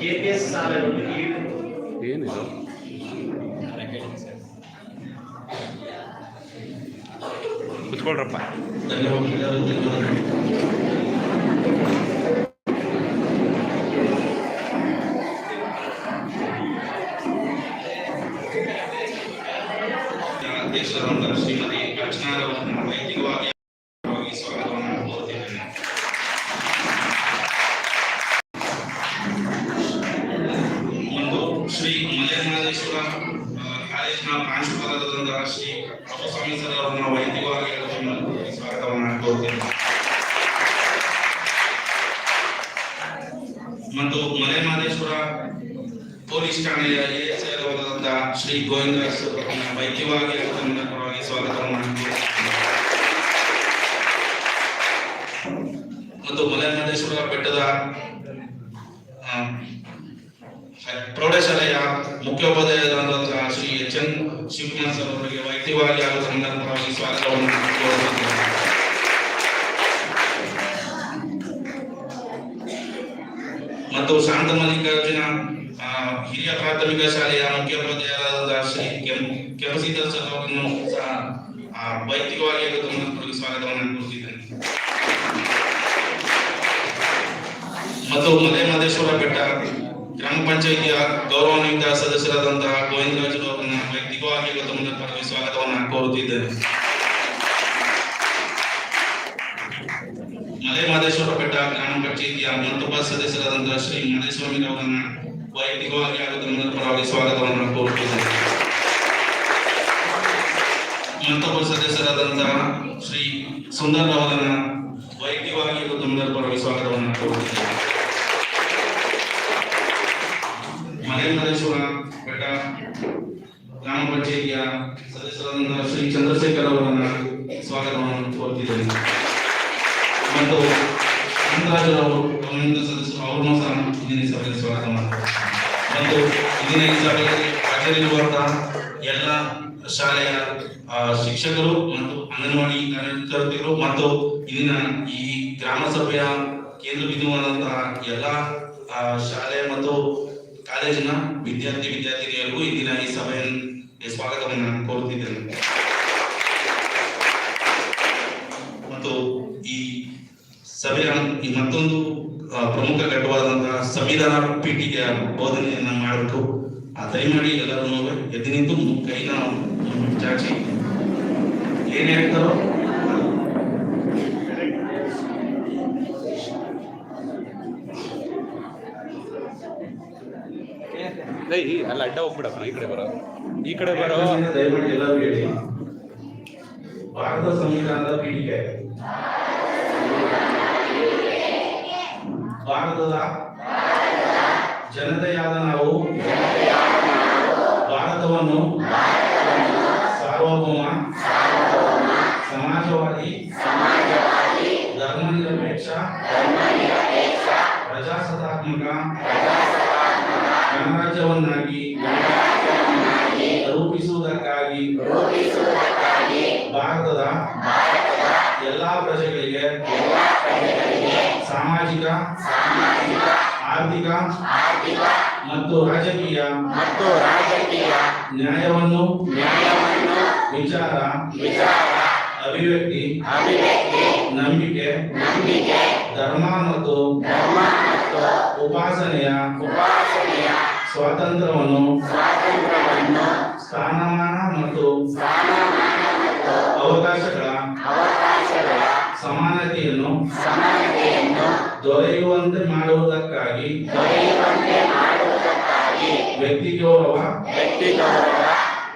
KPS ಸಾಲಗಳು ಈ ಏನಿದು ಕುತ್ಕೊಳ್ರಪ್ಪ ಅಧ್ಯಕ್ಷರಾದಂತಹ ಶ್ರೀಮತಿ ಅರ್ಚನಾರವರನ್ನು ವೈಯಕ್ತಿಕವಾಗಿ ಮತ್ತು ಮಲೆಮಹದೇಶ್ವರ ಪೊಲೀಸ್ ಠಾಣೆಯ ಎಎಸ್ಐ ಅವರಾದಂತಹ ಶ್ರೀ ಗೋವಿಂದ ವೈದ್ಯವಾಗಿ ಪರವಾಗಿ ಸ್ವಾಗತ ಮತ್ತು ಮತ್ತು ಮಲೆಮಹದೇಶ್ವರ ಬೆಟ್ಟದ ಪ್ರೌಢಶಾಲೆಯ ಮುಖ್ಯೋಪಾಧ್ಯಾಯರಾದಂತಹ Shri H N Shivakumar sir ಅವರಿಗೆ ವೈಯಕ್ತಿಕವಾಗಿ ಹಾಗೂ ಪರವಾಗಿ ಸ್ವಾಗತವನ್ನು ಮತ್ತು ಶಾಂತ ಮಲ್ಲಿಕಾರ್ಜುನ ಹಿರಿಯ ಪ್ರಾಥಮಿಕ ಶಾಲೆಯ ಮುಖ್ಯೋಪಾಧ್ಯಾಯರಾದ ಶ್ರೀ ಕೆಂ ಕೆಂಪಸಿದ್ದ ಸರ್ ಅವರನ್ನು ಸಹ ವೈಯಕ್ತಿಕವಾಗಿ ಸ್ವಾಗತವನ್ನು ಕೋರುತ್ತಿದ್ದೇನೆ ಮತ್ತು ಮಲೆ ಮಹದೇಶ್ವರ ಬೆಟ್ಟ, ಗ್ರಾಮ ಪಂಚಾಯಿತಿಯ ಗೌರವಾನ್ವಿತ ಸದಸ್ಯರಾದಂತಹ ಗೋವಿಂದರಾಜು ಅವರನ್ನು ವೈಯಕ್ತಿಕವಾಗಿ ಸ್ವಾಗತವನ್ನು ಕೋರುತ್ತಿದ್ದೇನೆ. ಮಲೆ ಮಹದೇಶ್ವರ ಬೆಟ್ಟ ಗ್ರಾಮ ಪಂಚಾಯಿತಿಯ ಮತ್ತೊಬ್ಬ ಸದಸ್ಯರಾದಂತಹ ಶ್ರೀ ಮಹದೇಶ್ವರ ಅವರನ್ನ ವೈಯಕ್ತಿಕವಾಗಿ ಹಾಗೂ ಪರವಾಗಿ ಸ್ವಾಗತವನ್ನು ಕೋರುತ್ತಿದ್ದೇನೆ ಮತ್ತೊಬ್ಬ ಸದಸ್ಯರಾದಂತಹ ಶ್ರೀ ಸುಂದರ್ ಅವರನ್ನ ವೈಯಕ್ತಿಕವಾಗಿ ಹಾಗೂ ಪರವಾಗಿ ಸ್ವಾಗತವನ್ನು ಕೋರುತ್ತಿದ್ದೇನೆ ಮಲೆ ಮಹದೇಶ್ವರ ಬೆಟ್ಟ ಗ್ರಾಮ ಪಂಚಾಯಿತಿಯ ಸದಸ್ಯರಾದಂತಹ ಶ್ರೀ ಚಂದ್ರಶೇಖರ್ ಅವರನ್ನ ಸ್ವಾಗತವನ್ನು ಕೋರುತ್ತಿದ್ದೇನೆ ಮತ್ತು ಅವರು ಗಮನದ ಸದಸ್ಯರು ಅವರನ್ನು ಸಹ ಇಂದಿನ ಸ್ವಾಗತ ಮಾಡ್ತಾರೆ ಮತ್ತು ಇಂದಿನ ಈ ಸಭೆಯಲ್ಲಿ ಹಾಜರಿರುವಂತಹ ಎಲ್ಲ ಶಾಲೆಯ ಶಿಕ್ಷಕರು ಮತ್ತು ಅಂಗನವಾಡಿ ಕಾರ್ಯಕರ್ತರು ಮತ್ತು ಇಂದಿನ ಈ ಗ್ರಾಮ ಸಭೆಯ ಕೇಂದ್ರ ಬಿಂದುವಾದಂತಹ ಎಲ್ಲ ಶಾಲೆ ಮತ್ತು ಕಾಲೇಜಿನ ವಿದ್ಯಾರ್ಥಿ, ವಿದ್ಯಾರ್ಥಿನಿಯರಿಗೂ ಇಂದಿನ ಈ ಸಭೆಯ ಸ್ವಾಗತವನ್ನು ಕೋರುತ್ತಿದ್ದೇನೆ. ಸಭೆಯ ಈ ಮತ್ತೊಂದು ಪ್ರಮುಖ ಘಟ್ಟವಾದಂತಹ ಸಂವಿಧಾನ ಪೀಠಿಗೆ ಬೋಧನೆಯನ್ನ ಮಾಡಬೇಕು. ಆ ದಯಮಾಡಿ ಎಲ್ಲರೂ ಎದ್ದು ನಿಂತು ಕೈನ ಚಾಚಿ. ಏನೇ ಹೇಳ್ತಾರೋ? ಅಲ್ಲಿ ಅಲ್ಲ ಅಡ್ಡ ಹೋಗ್ಬಿಡಪ್ಪ ಈ ಕಡೆ ಬರೋ. ಈ ಕಡೆ ಬರೋ. ದಯಮಾಡಿ ಎಲ್ಲರೂ ಹೇಳಿ. ಭಾರತ ಸಂವಿಧಾನದ ಪೀಠಿಕೆ. ಭಾರತದ ಜನತೆಯಾದ ನಾವು ಭಾರತವನ್ನು ಸಾರ್ವಭೌಮ ಸಮಾಜವಾದಿ ಧರ್ಮನಿರಪೇಕ್ಷ ಪ್ರಜಾಸತ್ತಾತ್ಮಕ ಗಣರಾಜ್ಯವನ್ನಾಗಿ ರೂಪಿಸುವುದಕ್ಕಾಗಿ ಭಾರತದ ಎಲ್ಲಾ ಪ್ರಜೆಗಳಿಗೆ ಸಾಮಾಜಿಕ ಆರ್ಥಿಕ ಮತ್ತು ರಾಜಕೀಯ ಮತ್ತು ರಾಜಕೀಯ ನ್ಯಾಯವನ್ನು ನ್ಯಾಯವನ್ನು ವಿಚಾರ ವಿಚಾರ ಅಭಿವ್ಯಕ್ತಿ ಅಭಿವ್ಯಕ್ತಿ ನಂಬಿಕೆ ನಂಬಿಕೆ ಧರ್ಮ ಮತ್ತು ಧರ್ಮ ಮತ್ತು ಉಪಾಸನೆಯ ಉಪಾಸನೆಯ ಸ್ವಾತಂತ್ರ್ಯವನ್ನು ಸ್ವಾತಂತ್ರ್ಯವನ್ನು ಸ್ಥಾನಮಾನ ಮತ್ತು ಸ್ಥಾನಮಾನ ಮತ್ತು ಅವಕಾಶಗಳ ಅವಕಾಶಗಳ ಸಮಾನತೆಯನ್ನು ಸಮಾನತೆಯನ್ನು ದೊರೆಯುವಂತೆ ಮಾಡುವುದಕ್ಕಾಗಿ ದೊರೆಯುವಂತೆ ಮಾಡುವುದಕ್ಕಾಗಿ ವ್ಯಕ್ತಿ ಗೌರವ ವ್ಯಕ್ತಿ ಗೌರವ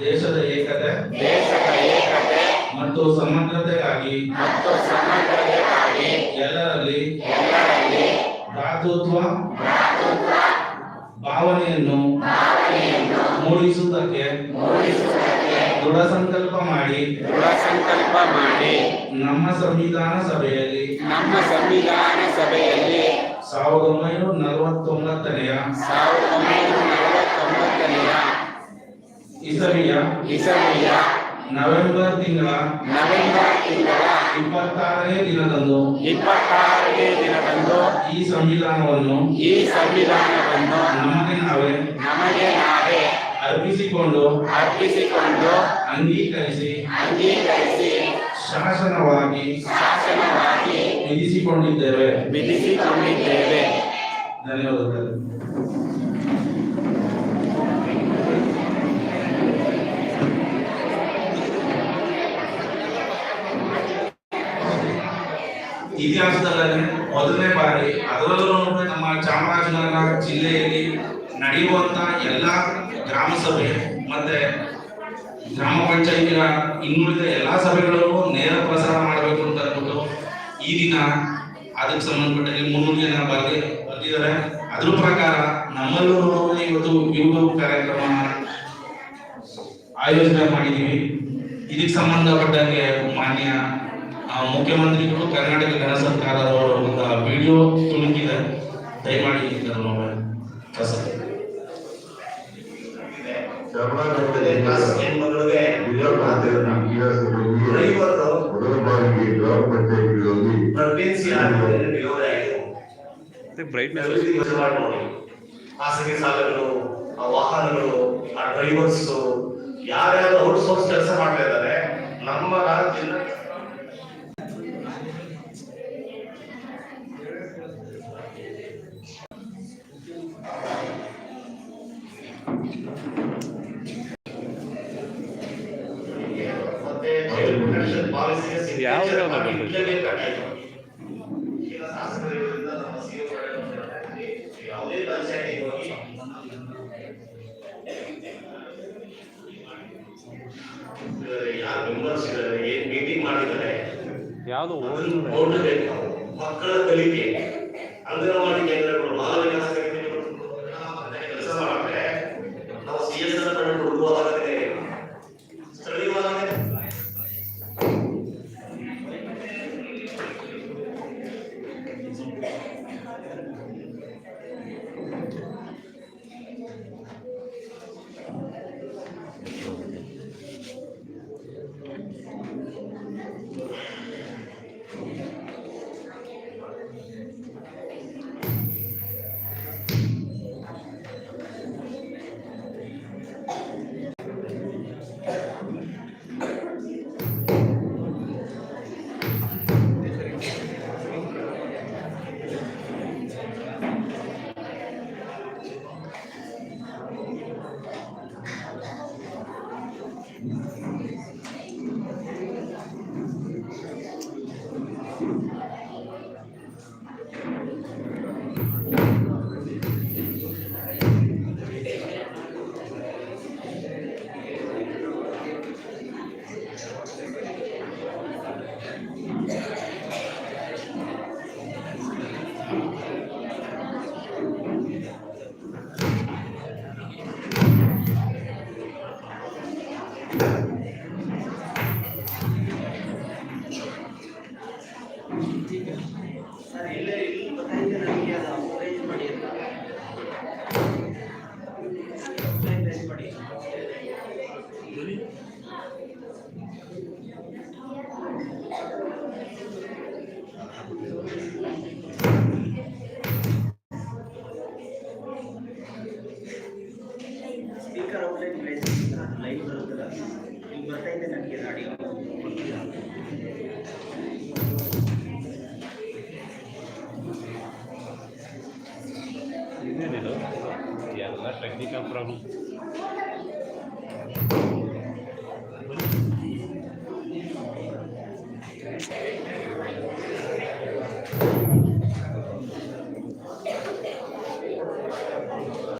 ದೇಶದ ಏಕತೆ ದೇಶದ ಏಕತೆ ಮತ್ತು ಸಮಗ್ರತೆಗಾಗಿ ಮತ್ತು ಸಮಗ್ರತೆಗಾಗಿ ಎಲ್ಲರಲ್ಲಿ ಎಲ್ಲರಲ್ಲಿ ಭ್ರಾತೃತ್ವ ಭಾವನೆಯನ್ನು ಮೂಡಿಸುವುದಕ್ಕೆ ಮೂಡಿಸುವುದಕ್ಕೆ ದೃಢ ಸಂಕಲ್ಪ ಮಾಡಿ ದೃಢ ಸಂಕಲ್ಪ ಮಾಡಿ ನಮ್ಮ ಸಂವಿಧಾನ ಸಭೆಯಲ್ಲಿ ನಮ್ಮ ಸಂವಿಧಾನ ಸಭೆಯಲ್ಲಿ ಸಾವಿರದ ಒಂಬೈನೂರ ನಲವತ್ತೊಂಬತ್ತನೆಯ ಸಾವಿರದ ಒಂಬೈನೂರ ನಲವತ್ತೊಂಬತ್ತನೆಯ ಇಸವಿಯ ಇಸವಿಯ ನವೆಂಬರ್ ತಿಂಗಳ ನವೆಂಬರ್ ತಿಂಗಳ ಇಪ್ಪತ್ತಾರನೇ ದಿನದಂದು ಇಪ್ಪತ್ತಾರನೇ ದಿನದಂದು ಈ ಸಂವಿಧಾನವನ್ನು ಈ ಸಂವಿಧಾನವನ್ನು ನಮಗೆ ನಾವೇ ನಮಗೆ ನಾವೇ ಅರ್ಪಿಸಿಕೊಂಡು ಅರ್ಪಿಸಿಕೊಂಡು ಅಂಗೀಕರಿಸಿ ಅಂಗೀಕರಿಸಿ ಶಾಸನವಾಗಿ ಶಾಸನವಾಗಿ ವಿಧಿಸಿಕೊಂಡಿದ್ದೇವೆ. ವಿಧಿಸಿಕೊಂಡಿದ್ದೇವೆ. ಧನ್ಯವಾದಗಳು. ಇತಿಹಾಸದಲ್ಲಿ ಮೊದಲನೇ ಬಾರಿ ಅದರಲ್ಲೂ ನಮ್ಮ ಚಾಮರಾಜನಗರ ಜಿಲ್ಲೆಯಲ್ಲಿ ನಡೆಯುವಂತ ಎಲ್ಲ ಗ್ರಾಮ ಸಭೆ ಮತ್ತೆ ಗ್ರಾಮ ಪಂಚಾಯತಿನ ಇನ್ನುಳಿದ ಎಲ್ಲಾ ಸಭೆಗಳಲ್ಲೂ ನೇರ ಪ್ರಸಾರ ಮಾಡಬೇಕು ಅಂತ ಅಂದ್ಬಿಟ್ಟು ಈ ದಿನ ಅದಕ್ಕೆ ಸಂಬಂಧಪಟ್ಟ ಮುನ್ನೂರು ಜನ ಬಗ್ಗೆ ಬಂದಿದ್ದಾರೆ ಅದ್ರ ಪ್ರಕಾರ ನಮ್ಮಲ್ಲೂ ಇವತ್ತು ಯೂಟ್ಯೂಬ್ ಕಾರ್ಯಕ್ರಮ ಆಯೋಜನೆ ಮಾಡಿದೀವಿ ಇದಕ್ಕೆ ಸಂಬಂಧಪಟ್ಟಂಗೆ ಮಾನ್ಯ ಮುಖ್ಯಮಂತ್ರಿಗಳು, ಕರ್ನಾಟಕ ಗಣ ಸರ್ಕಾರದವರು ಒಂದು ವಿಡಿಯೋ ತುಣುಕಿದೆ. ದಯಮಾಡಿ ಇದನ್ನು ಖಾಸಗಿ ಸಾಲಗಳು ಆ ವಾಹನಗಳು ಆ ಡ್ರೈವರ್ಸ್ ಯಾರ್ಯಾರು ಔಟ್ಸೋರ್ಸ್ ಕೆಲಸ ಮಾಡ್ತಾ ಇದ್ದಾರೆ ನಮ್ಮ ರಾಜ್ಯದ ನೋಡ್ಬೇಕು ನಾವು ಮಕ್ಕಳ ಕಲಿಕೆ. ಅಂಗನವಾಡಿ ಕೇಂದ್ರಗಳು ಬಾಲ ವಿಕಾಸ స్పీకర్ అవుట్లెట్ ప్లేస్ లైవ్ దొరుకుతుందా నీకు బర్త్ అయితే నాకు అడిగా ఇదే ప్రాబ్లం